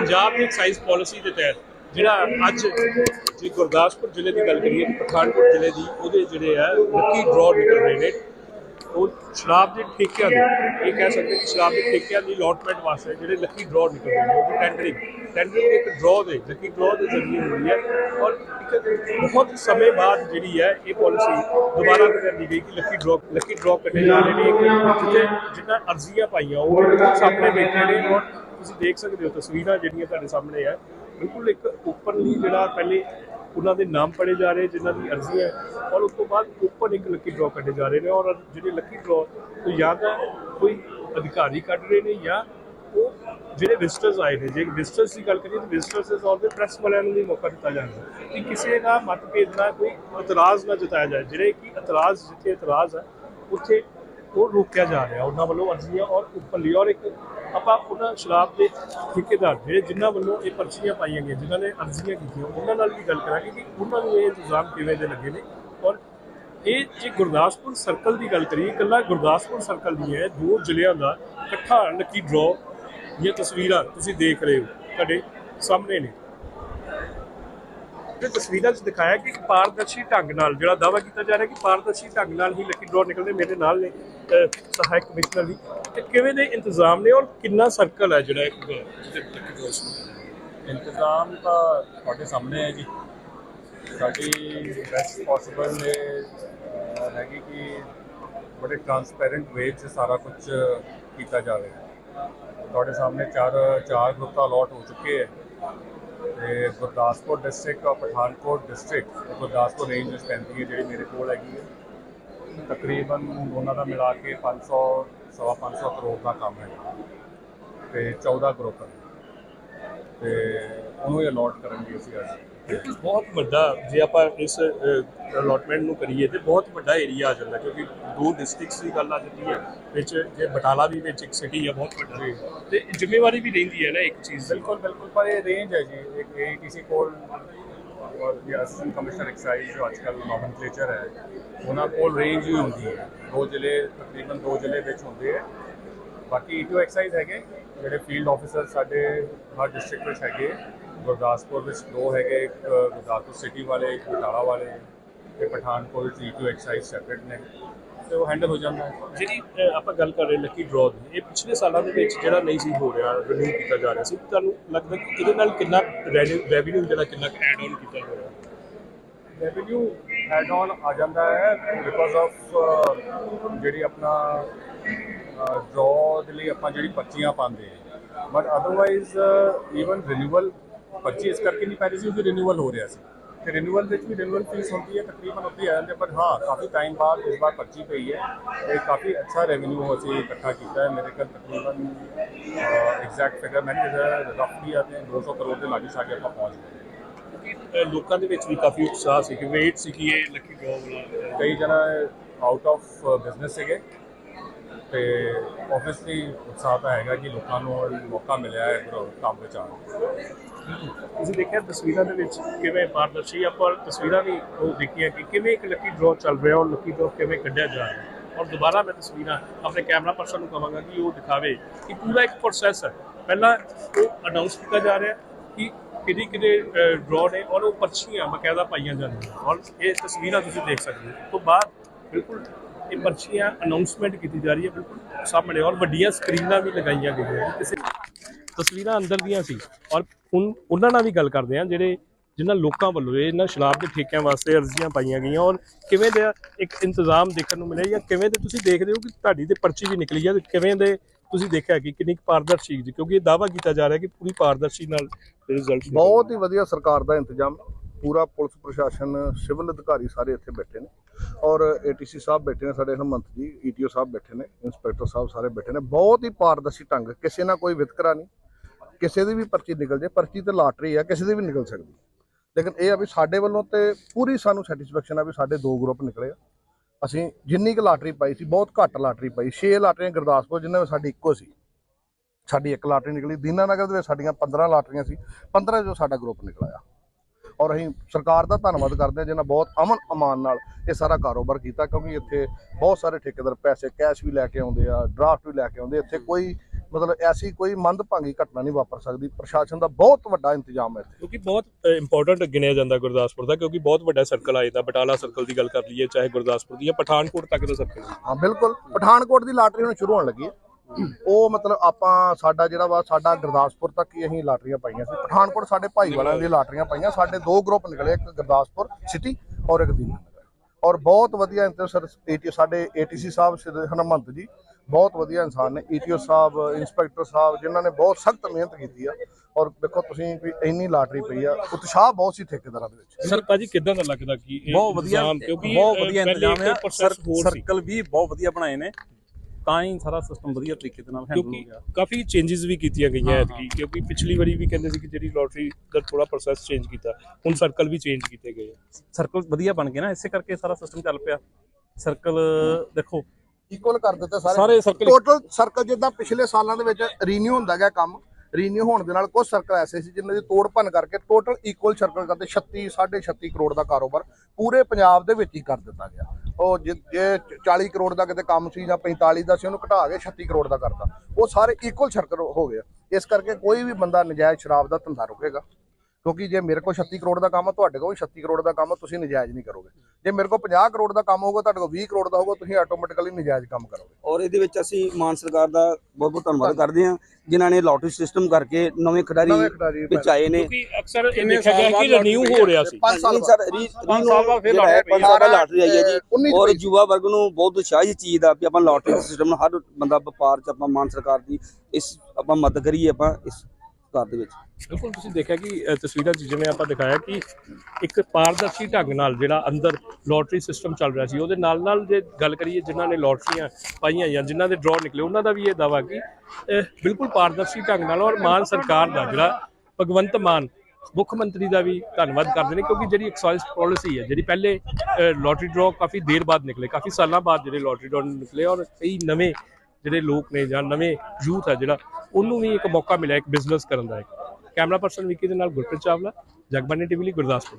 ਪੰਜਾਬ ਦੀ excise policy ਦੇ ਤਹਿਤ ਜਿਹੜਾ ਅੱਜ ਜੇ ਗੁਰਦਾਸਪੁਰ ਜ਼ਿਲ੍ਹੇ ਦੀ ਗੱਲ ਕਰੀਏ, ਪਠਾਨਕੋਟ ਜ਼ਿਲ੍ਹੇ ਦੀ, ਉਹਦੇ ਜਿਹੜੇ ਆ ਲੱਕੀ ਡਰਾਅ ਨਿਕਲ ਰਹੇ ਨੇ। ਉਹ ਸ਼ਰਾਬ ਦੇ ਠੇਕਿਆਂ ਦੇ, ਇਹ ਕਹਿ ਸਕਦੇ ਕਿ ਸ਼ਰਾਬ ਦੇ ਠੇਕਿਆਂ ਦੀ ਅਲੋਟਮੈਂਟ ਵਾਸਤੇ ਜਿਹੜੇ ਲੱਕੀ ਡਰਾਅ ਨਿਕਲ ਰਹੇ ਨੇ ਉਹਦੀ ਟੈਂਡਰਿੰਗ ਟੈਂਡਰਿੰਗ ਇੱਕ ਡਰਾਅ ਦੇ ਲੱਕੀ ਡਰਾਅ ਦੇ ਜ਼ਰੀਏ ਹੋਈ ਹੈ ਔਰ ਇੱਕ ਬਹੁਤ ਸਮੇਂ ਬਾਅਦ ਜਿਹੜੀ ਹੈ, ਇਹ ਪਾਲਿਸੀ ਦੁਬਾਰਾ ਕਰਨੀ ਗਈ ਕਿ ਲੱਕੀ ਡਰਾਅ ਲੱਕੀ ਡਰਾਅ ਕੱਢੇ ਜਾ ਰਹੇ ਨੇ। ਇੱਕ ਜਿੱਥੇ ਜਿਨ੍ਹਾਂ ਅਰਜ਼ੀਆਂ ਪਾਈਆਂ, ਉਹ ਸਾਹਮਣੇ ਬੈਠੇ ਨੇ ਔਰ ਤੁਸੀਂ ਦੇਖ ਸਕਦੇ ਹੋ ਤਸਵੀਰਾਂ ਜਿਹੜੀਆਂ ਤੁਹਾਡੇ ਸਾਹਮਣੇ ਆ। ਬਿਲਕੁਲ ਇੱਕ ਓਪਨਲੀ ਜਿਹੜਾ ਪਹਿਲੇ ਉਹਨਾਂ ਦੇ ਨਾਮ ਪੜੇ ਜਾ ਰਹੇ, ਜਿਨ੍ਹਾਂ ਦੀ ਅਰਜ਼ੀ ਹੈ, ਔਰ ਉਸ ਤੋਂ ਬਾਅਦ ਓਪਨ ਇੱਕ ਲੱਕੀ ਡਰਾਅ ਕੱਢੇ ਜਾ ਰਹੇ ਨੇ, ਔਰ ਜਿਹੜੇ ਲੱਕੀ ਡਰਾਅ ਤੋਂ ਜਾਂ ਤਾਂ ਕੋਈ ਅਧਿਕਾਰੀ ਕੱਢ ਰਹੇ ਨੇ ਜਾਂ ਉਹ ਜਿਹੜੇ ਵਿਜ਼ਟਰਸ ਆਏ ਨੇ, ਜੇ ਵਿਜ਼ਟਰਸ ਦੀ ਗੱਲ ਕਰੀਏ ਤਾਂ ਵਿਜ਼ਟਰਸ ਦੇ ਤੌਰ ਤੇ ਪ੍ਰੈਸ ਵਾਲਿਆਂ ਨੂੰ ਵੀ ਮੌਕਾ ਦਿੱਤਾ ਜਾਂਦਾ ਕਿ ਕਿਸੇ ਦਾ ਮਤਭੇਦ ਨਾ, ਕੋਈ ਇਤਰਾਜ਼ ਨਾ ਜਤਾਇਆ ਜਾਏ। ਜਿਹੜੇ ਕਿ ਇਤਰਾਜ਼, ਜਿੱਥੇ ਇਤਰਾਜ਼ ਹੈ, ਉੱਥੇ ਉਹ ਰੋਕਿਆ ਜਾ ਰਿਹਾ, ਉਹਨਾਂ ਵੱਲੋਂ ਅਰਜ਼ੀਆਂ ਔਰ ਉੱਪਰਲੀ ਔਰ ਇੱਕ ਆਪਾਂ ਉਹਨਾਂ ਸ਼ਰਾਬ ਦੇ ਠੇਕੇਦਾਰ ਜਿਹੜੇ, ਜਿਨ੍ਹਾਂ ਵੱਲੋਂ ਇਹ ਪਰਚੀਆਂ ਪਾਈਆਂ ਗਈਆਂ, ਜਿਨ੍ਹਾਂ ਨੇ ਅਰਜ਼ੀਆਂ ਕੀਤੀਆਂ, ਉਹਨਾਂ ਨਾਲ ਵੀ ਗੱਲ ਕਰਾਂਗੇ ਕਿ ਉਹਨਾਂ ਨੂੰ ਇਹ ਇੰਤਜ਼ਾਮ ਕਿਵੇਂ ਦੇ ਲੱਗੇ ਨੇ। ਔਰ ਇਹ ਜੇ ਗੁਰਦਾਸਪੁਰ ਸਰਕਲ ਦੀ ਗੱਲ ਕਰੀਏ, ਇਕੱਲਾ ਗੁਰਦਾਸਪੁਰ ਸਰਕਲ ਦੀ ਹੈ, ਦੋ ਜ਼ਿਲ੍ਹਿਆਂ ਦਾ ਇਕੱਠਾ ਲੱਕੀ ਡਰਾਅ ਇਹ ਤਸਵੀਰਾਂ ਤੁਸੀਂ ਦੇਖ ਰਹੇ ਹੋ, ਤੁਹਾਡੇ ਸਾਹਮਣੇ ਨੇ। ਇਹ ਤਸਵੀਰਾਂ 'ਚ ਦਿਖਾਇਆ ਕਿ ਪਾਰਦਰਸ਼ੀ ਢੰਗ ਨਾਲ ਜਿਹੜਾ ਦਾਅਵਾ ਕੀਤਾ ਜਾ ਰਿਹਾ ਕਿ ਪਾਰਦਰਸ਼ੀ ਢੰਗ ਨਾਲ ਹੀ ਲੱਕੀ ਡਰਾਅ ਨਿਕਲਦੇ ਮੇਰੇ ਨਾਲ ਨੇ ਸਹਾਇਕ ਕਮਿਸ਼ਨਰ ਵੀ। ਤੇ ਕਿਵੇਂ ਦੇ ਇੰਤਜ਼ਾਮ ਨੇ ਔਰ ਕਿੰਨਾ ਸਰਕਲ ਹੈ ਜਿਹੜਾ ਇੱਕ ਇੰਤਜ਼ਾਮ ਤਾਂ ਤੁਹਾਡੇ ਸਾਹਮਣੇ ਹੈ ਜੀ। ਸਾਡੀ ਬੈਸਟ ਪੋਸੀਬਲ ਨੇ ਹੈਗੀ ਕਿ ਬੜੇ ਟਰਾਂਸਪੈਰੈਂਟ ਵੇ 'ਚ ਸਾਰਾ ਕੁਝ ਕੀਤਾ ਜਾਵੇ। ਤੁਹਾਡੇ ਸਾਹਮਣੇ ਚਾਰ ਚਾਰ ਗਰੁੱਪ ਤਾਂ ਅਲਾਟ ਹੋ ਚੁੱਕੇ ਹੈ। ਤੇ ਗੁਰਦਾਸਪੁਰ ਡਿਸਟ੍ਰਿਕਟ ਔਰ ਪਠਾਨਕੋਟ ਡਿਸਟ੍ਰਿਕਟ ਗੁਰਦਾਸਪੁਰ ਰੇਂਜ ਵਿੱਚ ਪੈਂਦੀ ਹੈ ਜਿਹੜੀ ਮੇਰੇ ਕੋਲ ਹੈਗੀ ਹੈ। ਤਕਰੀਬਨ ਉਹਨਾਂ ਦਾ ਮਿਲਾ ਕੇ 500 ਸਵਾ 500 ਕਰੋੜ ਦਾ ਕੰਮ ਹੈ। ਤੇ 14 ਗਰੁੱਪ ਹੈ ਤੇ ਉਹਨੂੰ ਹੀ ਅਲਾਟ ਕਰਨਗੇ ਅਸੀਂ ਅੱਜ। ਬਿਲਕੁਲ ਬਹੁਤ ਵੱਡਾ, ਜੇ ਆਪਾਂ ਇਸ ਅਲਾਟਮੈਂਟ ਨੂੰ ਕਰੀਏ ਤੇ ਬਹੁਤ ਵੱਡਾ ਏਰੀਆ ਆ ਜਾਂਦਾ, ਕਿਉਂਕਿ ਦੋ ਡਿਸਟ੍ਰਿਕਟਸ ਦੀ ਗੱਲ ਆ ਜਾਂਦੀ ਹੈ, ਵਿੱਚ ਜੇ ਬਟਾਲਾ ਵੀ ਵਿੱਚ ਇੱਕ ਸਿਟੀ ਆ, ਬਹੁਤ ਵੱਡੀ ਤੇ ਜ਼ਿੰਮੇਵਾਰੀ ਵੀ ਰਹਿੰਦੀ ਹੈ ਨਾ ਇੱਕ ਚੀਜ਼ ਬਿਲਕੁਲ ਬਿਲਕੁਲ, ਪਰ ਇਹ ਰੇਂਜ ਹੈ ਜੀ, ਇੱਕ ਏਟੀਸੀ ਕੋਲ, ਔਰ ਦੀ ਅਸਿਸਟੈਂਟ ਕਮਿਸ਼ਨਰ ਐਕਸਾਈਜ਼ ਜੋ ਅੱਜਕੱਲ ਨੋਮਨਕਲੇਚਰ ਹੈ, ਉਹਨਾਂ ਕੋਲ ਰੇਂਜ ਹੀ ਹੁੰਦੀ ਹੈ। ਦੋ ਜ਼ਿਲ੍ਹੇ, ਤਕਰੀਬਨ ਦੋ ਜ਼ਿਲ੍ਹੇ ਵਿੱਚ ਹੁੰਦੇ ਹੈ। ਬਾਕੀ ਈਟੀਓ ਐਕਸਾਈਜ਼ ਹੈਗੇ ਜਿਹੜੇ ਫੀਲਡ ਆਫੀਸਰ ਸਾਡੇ ਹਰ ਡਿਸਟ੍ਰਿਕਟ ਵਿੱਚ ਹੈਗੇ ਗੁਰਦਾਸਪੁਰ ਵਿੱਚ ਦੋ ਹੈਗੇ ਇੱਕ ਗੁਰਦਾਸਪੁਰ ਸਿਟੀ ਵਾਲੇ ਇੱਕ ਬਟਾਲਾ ਵਾਲੇ ਤੇ ਪਠਾਨਕੋਟ ਵਿੱਚ ਈਟੀਓ ਐਕਸਾਈਜ਼ ਸੈਪਰੇਟ ਨੇ ਤੇ ਉਹ ਹੈਂਡਲ ਹੋ ਜਾਂਦਾ ਹੈ। ਜਿਹੜੀ ਆਪਾਂ ਗੱਲ ਕਰ ਰਹੇ ਲੱਕੀ ਡਰਾਅ ਦੀ ਇਹ ਪਿਛਲੇ ਸਾਲਾਂ ਦੇ ਵਿੱਚ ਜਿਹੜਾ ਨਹੀਂ ਸੀ ਹੋ ਰਿਹਾ ਰਿਨਿਊ ਕੀਤਾ ਜਾ ਰਿਹਾ ਸੀ ਤੁਹਾਨੂੰ ਲੱਗਦਾ ਕਿ ਇਹਦੇ ਨਾਲ ਕਿੰਨਾ ਰੈਵਨਿਊ ਜਿਹੜਾ ਕਿੰਨਾ ਐਡ ਆਨ ਕੀਤਾ ਹੋ ਰਿਹਾ? ਰੈਵਨਿਊ ਐਡ ਆਨ ਆ ਜਾਂਦਾ ਹੈ ਬਿਕੋਜ਼ ਆਫ ਜਿਹੜੀ ਆਪਣਾ ਡਰਾਅ ਦੇ ਲਈ ਆਪਾਂ ਜਿਹੜੀ ਪਰਚੀਆਂ ਪਾਉਂਦੇ ਹਾਂ। ਬਟ ਅਦਰਵਾਈਜ਼ ਈਵਨ ਰਿਨਿਊਅਲ ਪਰਚੀ ਇਸ ਕਰਕੇ ਨਹੀਂ ਪੈ ਰਹੀ ਸੀ ਕਿਉਂਕਿ ਰਿਨਿਊਅਲ ਹੋ ਰਿਹਾ ਸੀ। ਤੇ ਰਿਨਿਊਅਲ ਵਿੱਚ ਵੀ ਰਿਨਿਊਅਲ ਫੀਸ ਹੁੰਦੀ ਹੈ ਤਕਰੀਬਨ ਉੱਥੇ ਆ ਜਾਂਦੇ ਪਰ ਹਾਂ ਕਾਫੀ ਟਾਈਮ ਬਾਅਦ ਇਸ ਵਾਰ ਪਰਚੀ ਪਈ ਹੈ ਤੇ ਕਾਫੀ ਅੱਛਾ ਰੈਵਨਿਊ ਅਸੀਂ ਇਕੱਠਾ ਕੀਤਾ ਹੈ। ਮੇਰੇ ਕੋਲ ਤਕਰੀਬਨ ਐਗਜ਼ੈਕਟ ਫਿਗਰ ਮੈਂ ਨਹੀਂ ਰਫਲੀ ਆਤੇ 200 ਕਰੋੜ ਦੇ ਲਾਗੇ ਛਾਗੇ ਆਪਾਂ ਪਹੁੰਚ ਗਏ। ਲੋਕਾਂ ਦੇ ਵਿੱਚ ਵੀ ਕਾਫੀ ਉਤਸ਼ਾਹ ਸੀ ਕਿ ਵੇਟ ਸੀ ਕਿ ਇਹ ਲੱਕੀ ਡਰਾਅ ਵਾਲਾ ਕਈ ਜਣਾ ਆਊਟ ਆਫ ਬਿਜ਼ਨਸ ਸੀਗੇ। ਤੇ ਆਬਵੀਅਸਲੀ ਉਤਸ਼ਾਹ ਤਾਂ ਹੈਗਾ ਕਿ ਲੋਕਾਂ ਨੂੰ ਮੌਕਾ ਮਿਲਿਆ ਹੈ ਗਰੋ- ਕੰਮ ਵਿੱਚ ਆਉਣ ਤੁਸੀਂ ਦੇਖਿਆ ਤਸਵੀਰਾਂ ਦੇ ਵਿੱਚ ਕਿਵੇਂ ਪਾਰਦਰਸ਼ੀ ਆਪਾਂ ਤਸਵੀਰਾਂ ਵੀ ਉਹ ਦੇਖੀਆਂ ਕਿ ਕਿਵੇਂ ਇੱਕ ਲੱਕੀ ਡਰਾਅ ਚੱਲ ਰਿਹਾ ਔਰ ਲੱਕੀ ਡਰਾਅ ਕਿਵੇਂ ਕੱਢਿਆ ਜਾ ਰਿਹਾ। ਔਰ ਦੁਬਾਰਾ ਮੈਂ ਤਸਵੀਰਾਂ ਆਪਣੇ ਕੈਮਰਾ ਪਰਸਨ ਨੂੰ ਕਹਾਂਗਾ ਕਿ ਉਹ ਦਿਖਾਵੇ ਕਿ ਪੂਰਾ ਇੱਕ ਪ੍ਰੋਸੈਸ ਹੈ। ਪਹਿਲਾਂ ਉਹ ਅਨਾਉਂਸ ਕੀਤਾ ਜਾ ਰਿਹਾ ਕਿ ਕਿਹੜੀ ਕਿਹੜੇ ਡਰਾਅ ਨੇ ਔਰ ਉਹ ਪਰਚੀਆਂ ਬਕਾਇਦਾ ਪਾਈਆਂ ਜਾਂਦੀਆਂ ਔਰ ਇਹ ਤਸਵੀਰਾਂ ਤੁਸੀਂ ਦੇਖ ਸਕਦੇ ਹੋ। ਉਸ ਤੋਂ ਬਾਅਦ ਬਿਲਕੁਲ। ਇਹ ਪਰਚੀਆਂ ਅਨਾਉਂਸਮੈਂਟ ਕੀਤੀ ਜਾ ਰਹੀ ਹੈ, ਬਿਲਕੁਲ ਸਾਹਮਣੇ ਔਰ ਵੱਡੀਆਂ ਸਕਰੀਨਾਂ ਵੀ ਲਗਾਈਆਂ ਗਈਆਂ ਕਿਸੇ ਤਸਵੀਰਾਂ ਅੰਦਰ ਦੀਆਂ ਸੀ ਔਰ ਉਨ- ਉਹਨਾਂ ਨਾਲ ਵੀ ਗੱਲ ਕਰਦੇ ਹਾਂ, ਜਿਹੜੇ ਜਿਨ੍ਹਾਂ ਲੋਕਾਂ ਵੱਲੋਂ ਇਹਨਾਂ ਸ਼ਰਾਬ ਦੇ ਠੇਕਿਆਂ ਵਾਸਤੇ ਅਰਜ਼ੀਆਂ ਪਾਈਆਂ ਗਈਆਂ ਔਰ ਕਿਵੇਂ ਦਾ ਇੱਕ ਇੰਤਜ਼ਾਮ ਦੇਖਣ ਨੂੰ ਮਿਲਿਆ ਜਾਂ ਕਿਵੇਂ ਦੇ ਤੁਸੀਂ ਦੇਖਦੇ ਹੋ ਕਿ ਤੁਹਾਡੀ ਤੇ ਪਰਚੀ ਵੀ ਨਿਕਲੀ ਹੈ ਤੇ ਕਿਵੇਂ ਦੇ ਤੁਸੀਂ ਦੇਖਿਆ ਕਿ ਕਿੰਨੀ ਕੁ ਪਾਰਦਰਸ਼ੀ ਕਿਉਂਕਿ ਇਹ ਦਾਵਾ ਕੀਤਾ ਜਾ ਰਿਹਾ ਕਿ ਪੂਰੀ ਪਾਰਦਰਸ਼ੀ ਨਾਲ ਰਿਜ਼ਲਟ ਬਹੁਤ ਹੀ ਵਧੀਆ ਸਰਕਾਰ ਦਾ ਇੰਤਜ਼ਾਮ। ਪੂਰਾ ਪੁਲਿਸ ਪ੍ਰਸ਼ਾਸਨ, ਸਿਵਲ ਅਧਿਕਾਰੀ ਸਾਰੇ ਇੱਥੇ ਬੈਠੇ ਨੇ। ਔਰ ਏਟੀਸੀ ਸਾਹਿਬ ਬੈਠੇ ਨੇ, ਸਾਡੇ ਹਰਮੰਤ ਜੀ ਈਟੀਓ ਸਾਹਿਬ ਬੈਠੇ ਨੇ, ਇੰਸਪੈਕਟਰ ਸਾਹਿਬ ਸਾਰੇ ਬੈਠੇ ਨੇ। ਬਹੁਤ ਹੀ ਪਾਰਦਰਸ਼ੀ ਢੰਗ, ਕਿਸੇ ਨਾਲ ਕੋਈ ਵਿਤਕਰਾ ਨਹੀਂ। ਕਿਸੇ ਦੀ ਵੀ ਪਰਚੀ ਨਿਕਲ ਜੇ, ਪਰਚੀ ਤੇ ਲਾਟਰੀ ਆ, ਕਿਸੇ ਦੀ ਵੀ ਨਿਕਲ ਸਕਦੀ। ਲੇਕਿਨ ਇਹ ਆ ਵੀ ਸਾਡੇ ਵੱਲੋਂ ਤੇ ਪੂਰੀ ਸਾਨੂੰ ਸੈਟੀਸਫੈਕਸ਼ਨ ਆ ਵੀ ਸਾਡੇ ਦੋ ਗਰੁੱਪ ਨਿਕਲੇ ਆ। ਅਸੀਂ ਜਿੰਨੀ ਕੁ ਲਾਟਰੀ ਪਾਈ ਸੀ, ਬਹੁਤ ਘੱਟ ਲਾਟਰੀ ਪਾਈ। 6 ਲਾਟਰੀਆਂ ਗੁਰਦਾਸਪੁਰ, ਜਿਨ੍ਹਾਂ ਵਿੱਚ ਸਾਡੀ ਇੱਕੋ ਸੀ। ਸਾਡੀ ਇੱਕ ਲਾਟਰੀ ਨਿਕਲੀ। ਦੀਨਾਨਗਰ ਦੇ ਵਿੱਚ ਸਾਡੀਆਂ 15 ਲਾਟਰੀਆਂ ਸੀ। 15 ਜੋ ਸਾਡਾ ਗਰੁੱਪ ਨਿਕਲਿਆ। ਔਰ ਅਸੀਂ ਸਰਕਾਰ ਦਾ ਧੰਨਵਾਦ ਕਰਦੇ ਹਾਂ ਜਿਨ੍ਹਾਂ ਬਹੁਤ ਅਮਨ ਅਮਾਨ ਨਾਲ ਇਹ ਸਾਰਾ ਕਾਰੋਬਾਰ ਕੀਤਾ ਕਿਉਂਕਿ ਇੱਥੇ ਬਹੁਤ ਸਾਰੇ ਠੇਕੇਦਾਰ ਪੈਸੇ ਕੈਸ਼ ਵੀ ਲੈ ਕੇ ਆਉਂਦੇ ਆ ਡਰਾਫਟ ਵੀ ਲੈ ਕੇ ਆਉਂਦੇ ਇੱਥੇ ਕੋਈ ਮਤਲਬ ਐਸੀ ਕੋਈ ਮੰਦਭਾਗੀ ਘਟਨਾ ਨਹੀਂ ਵਾਪਰ ਸਕਦੀ। ਪ੍ਰਸ਼ਾਸਨ ਦਾ ਬਹੁਤ ਵੱਡਾ ਇੰਤਜ਼ਾਮ ਹੈ ਇੱਥੇ। ਕਿਉਂਕਿ ਬਹੁਤ ਇੰਪੋਰਟੈਂਟ ਗਿਣਿਆ ਜਾਂਦਾ ਗੁਰਦਾਸਪੁਰ ਦਾ ਕਿਉਂਕਿ ਬਹੁਤ ਵੱਡਾ ਸਰਕਲ ਆ ਜਾਂਦਾ ਬਟਾਲਾ ਸਰਕਲ ਦੀ ਗੱਲ ਕਰ ਲਈਏ ਚਾਹੇ ਗੁਰਦਾਸਪੁਰ ਦੀ ਜਾਂ ਪਠਾਨਕੋਟ ਤੱਕ ਦਾ ਸਰਕਲ ਹਾਂ ਬਿਲਕੁਲ। ਪਠਾਨਕੋਟ ਦੀ ਲਾਟਰੀ ਹੁਣ ਸ਼ੁਰੂ ਹੋਣ ਲੱਗੀ ਹੈ। ਉਹ ਮਤਲਬ ਆਪਾਂ ਸਾਡਾ ਜਿਹੜਾ ਵਾ ਸਾਡਾ ਗੁਰਦਾਸਪੁਰ ਤੱਕ ਹੀ ਅਸੀਂ ਲਾਟਰੀਆਂ ਪਾਈਆਂ ਸੀ। ਪਠਾਨਕੋਟ ਸਾਡੇ ਭਾਈ ਵਾਲਿਆਂ ਦੀ ਲਾਟਰੀਆਂ ਪਾਈਆਂ। ਸਾਡੇ ਦੋ ਗਰੁੱਪ ਨਿਕਲੇ ਇੱਕ ਗੁਰਦਾਸਪੁਰ ਸਿਟੀ ਔਰ ਇੱਕ ਦੀਨਾਨਗਰ ਔਰ ਬਹੁਤ ਵਧੀਆ ਇੰਤਰ ਸਰ AT ਸਾਡੇ ਏਟੀਸੀ ਸਾਹਿਬ ਸ਼੍ਰੀ ਹਨੂਮੰਤ ਜੀ ਬਹੁਤ ਵਧੀਆ ਇਨਸਾਨ ਨੇ। ਈਟੀਓ ਸਾਹਿਬ ਇੰਸਪੈਕਟਰ ਸਾਹਿਬ ਜਿਨ੍ਹਾਂ ਨੇ ਬਹੁਤ ਸਖਤ ਮਿਹਨਤ ਕੀਤੀ ਆ। ਔਰ ਦੇਖੋ ਤੁਸੀਂ ਵੀ ਇੰਨੀ ਲਾਟਰੀ ਪਈ ਆ। ਉਤਸ਼ਾਹ ਬਹੁਤ ਸੀ ਠੇਕੇਦਾਰਾਂ ਦੇ ਵਿੱਚ। ਸਰ ਭਾਜੀ ਕਿਦਾਂ ਦਾ ਲੱਗਦਾ ਕਿ ਇਹ ਬਹੁਤ ਵਧੀਆ ਇੰਤਜ਼ਾਮ- ਕਿਉਂਕਿ ਬਹੁਤ ਵਧੀਆ ਇੰਤਜ਼ਾਮ ਆ। ਸਰਕਲ ਵੀ ਬਹੁਤ ਵਧੀਆ ਬਣਾਏ ਨੇ। ਤਾਂ ਹੀ ਸਾਰਾ ਸਿਸਟਮ ਵਧੀਆ ਤਰੀਕੇ ਦੇ ਨਾਲ ਹੈਂਡਲ ਹੋ ਕਿਉਂਕਿ ਗਿਆ। ਕਾਫੀ ਚੇਂਜਸ ਵੀ ਕੀਤੀਆਂ ਗਈਆਂ ਹਾਂ, ਐਤਕੀ ਕਿਉਂਕਿ ਪਿਛਲੀ ਵਾਰੀ ਵੀ ਕਹਿੰਦੇ ਸੀ ਕਿ ਜਿਹੜੀ ਲੋਟਰੀ ਦਾ ਥੋੜਾ ਪ੍ਰੋਸੈਸ ਚੇਂਜ ਕੀਤਾ ਹੁਣ ਸਰਕਲ ਵੀ ਚੇਂਜ ਕੀਤੇ ਗਏ ਆ। ਸਰਕਲ ਵਧੀਆ ਬਣ ਗਏ ਨਾ ਇਸੇ ਕਰਕੇ ਸਾਰਾ ਸਿਸਟਮ ਚੱਲ ਪਿਆ। ਸਰਕਲ ਦੇਖੋ ਇਕੁਅਲ ਕਰ ਦਿੱਤੇ ਸਾਰੇ। ਸਾਰੇ ਸਰਕਲ ਟੋਟਲ ਸਰਕਲ ਜਿੱਦਾਂ ਪਿਛਲੇ ਸਾਲਾਂ ਦੇ ਵਿੱਚ ਰੀਨਿਊ ਹੁੰਦਾ ਗਿਆ ਕੰਮ ਰੀਨਿਊ ਹੋਣ ਦੇ ਨਾਲ ਕੁਝ ਸਰਕਲ ਐਸੇ ਸੀ ਜਿਨ੍ਹਾਂ ਦੀ ਤੋੜ ਭੰਨ ਕਰਕੇ ਟੋਟਲ ਇਕੁਅਲ ਸਰਕਲ ਕਰਦੇ 36 36 ਕਰੋੜ ਦਾ ਕਾਰੋਬਾਰ ਪੂਰੇ ਪੰਜਾਬ ਦੇ ਵਿੱਚ ਹੀ ਕਰ ਦਿੱਤਾ ਗਿਆ। ਉਹ ਜੇ ਜੇ 40 ਕਰੋੜ ਦਾ ਕਿਤੇ ਕੰਮ ਸੀ ਜਾਂ 45 ਦਾ ਸੀ, ਉਹਨੂੰ ਘਟਾ ਕੇ 36 ਕਰੋੜ ਦਾ ਕਰਤਾ। ਉਹ ਸਾਰੇ ਇਕੁਅਲ ਸਰਕਲ ਹੋ ਗਏ। ਇਸ ਕਰਕੇ ਕੋਈ ਵੀ ਬੰਦਾ ਨਜਾਇਜ਼ ਸ਼ਰਾਬ ਦਾ ਧੰਦਾ ਰੁਕੇਗਾ। ਕਿਉਂਕਿ ਜੇ ਮੇਰੇ ਕੋਲ 36 ਕਰੋੜ ਦਾ ਕੰਮ ਆ ਤੁਹਾਡੇ ਕੋਲ ਵੀ 36 ਕਰੋੜ ਦਾ ਕੰਮ ਆ ਤੁਸੀਂ ਨਜਾਇਜ਼ ਨਹੀਂ ਕਰੋਗੇ। ਜੇ ਮੇਰੇ ਕੋਲ 50 ਕਰੋੜ ਦਾ ਕੰਮ ਹੋਊਗਾ ਤੁਹਾਡੇ ਕੋਲ 20 ਕਰੋੜ ਦਾ ਹੋਊਗਾ ਤੁਸੀਂ ਆਟੋਮੈਟਿਕਲੀ ਨਜਾਇਜ਼ ਕੰਮ ਕਰੋਗੇ। ਔਰ ਇਹਦੇ ਵਿੱਚ ਅਸੀਂ ਮਾਨ ਸਰਕਾਰ ਦਾ ਬਹੁਤ ਬਹੁਤ ਧੰਨਵਾਦ ਕਰਦੇ ਹਾਂ ਜਿਨ੍ਹਾਂ ਨੇ ਲਾਟਰੀ ਸਿਸਟਮ ਕਰਕੇ ਨਵੇਂ ਖਿਡਾਰੀ ਵਿੱਚ ਆਏ ਨੇ। ਕਿਉਂਕਿ ਅਕਸਰ ਇਹ ਦੇਖਿਆ ਗਿਆ ਕਿ ਰਿਨਿਊ ਹੋ ਰਿਹਾ ਸੀ। ਪੰਜ ਸਾਲ ਨਹੀਂ ਸਰ ਰੀ ਪੰਜ ਸਾਲ ਬਾਅਦ ਫਿਰ ਲਾਟਰੀ ਆਈ ਹੈ ਜੀ। ਔਰ। ਯੁਵਾ ਵਰਗ ਨੂੰ ਬਹੁਤ ਉਤਸ਼ਾਹ ਇਸ ਚੀਜ਼ ਦਾ ਵੀ ਆਪਾਂ ਲਾਟਰੀ ਸਿਸਟਮ ਨੂੰ ਹਰ ਬੰਦਾ ਵਪਾਰ ਚ ਆਪਾਂ ਮਾਨ ਸਰਕਾਰ ਦੀ ਇਸ ਆਪਾਂ ਮਦਦ ਕਰੀਏ ਆਪਾਂ ਇਸ ਘਰ ਦੇ ਵਿੱਚ। ਬਿਲਕੁਲ ਤੁਸੀਂ ਦੇਖਿਆ ਕਿ ਅ, ਤਸਵੀਰਾਂ 'ਚ ਜਿਵੇਂ ਆਪਾਂ ਦਿਖਾਇਆ ਕਿ ਇੱਕ ਪਾਰਦਰਸ਼ੀ ਢੰਗ ਨਾਲ ਜਿਹੜਾ ਅੰਦਰ ਲੋਟਰੀ ਸਿਸਟਮ ਚੱਲ ਰਿਹਾ ਸੀ ਉਹਦੇ ਨਾਲ ਨਾਲ ਜੇ ਗੱਲ ਕਰੀਏ ਜਿਨ੍ਹਾਂ ਨੇ ਲੋਟਰੀਆਂ ਪਾਈਆਂ ਜਾਂ ਜਿਨ੍ਹਾਂ ਦੇ ਡਰਾਅ ਨਿਕਲੇ ਉਹਨਾਂ ਦਾ ਵੀ ਇਹ ਦਾਵਾ ਕਿ ਅ, ਬਿਲਕੁਲ ਪਾਰਦਰਸ਼ੀ ਢੰਗ ਨਾਲ ਔਰ ਮਾਨ ਸਰਕਾਰ ਦਾ ਜਿਹੜਾ ਭਗਵੰਤ ਮਾਨ ਮੁੱਖ ਮੰਤਰੀ ਦਾ ਵੀ ਧੰਨਵਾਦ ਕਰਦੇ ਨੇ ਕਿਉਂਕਿ ਜਿਹੜੀ ਐਕਸਾਈਜ਼ ਪਾਲਿਸੀ ਹੈ ਜਿਹੜੀ ਪਹਿਲੇ ਲੋਟਰੀ ਡਰਾਅ ਕਾਫੀ ਦੇਰ ਬਾਅਦ ਨਿਕਲੇ ਕਾਫੀ ਸਾਲਾਂ ਬਾਅਦ ਜਿਹੜੇ ਲੋਟਰੀ ਡਰਾਅ ਨਿਕਲੇ ਔਰ ਕਈ ਨਵੇਂ ਜਿਹੜੇ ਲੋਕ ਨੇ ਜਾਂ ਨਵੇਂ ਯੂਥ ਹੈ ਜਿਹੜਾ ਉਹਨੂੰ ਵੀ ਇੱਕ ਮੌਕਾ ਮਿਲਿਆ ਇੱਕ ਬਿਜ਼ਨਸ ਕਰਨ ਦਾ ਇੱਕ। ਕੈਮਰਾ ਪਰਸਨ ਵਿੱਕੀ ਦੇ ਨਾਲ ਗੁਰਪ੍ਰੀਤ ਚਾਵਲਾ ਜਗਬਾਨੀ ਟੀਵੀ ਲਈ ਗੁਰਦਾਸਪੁਰ।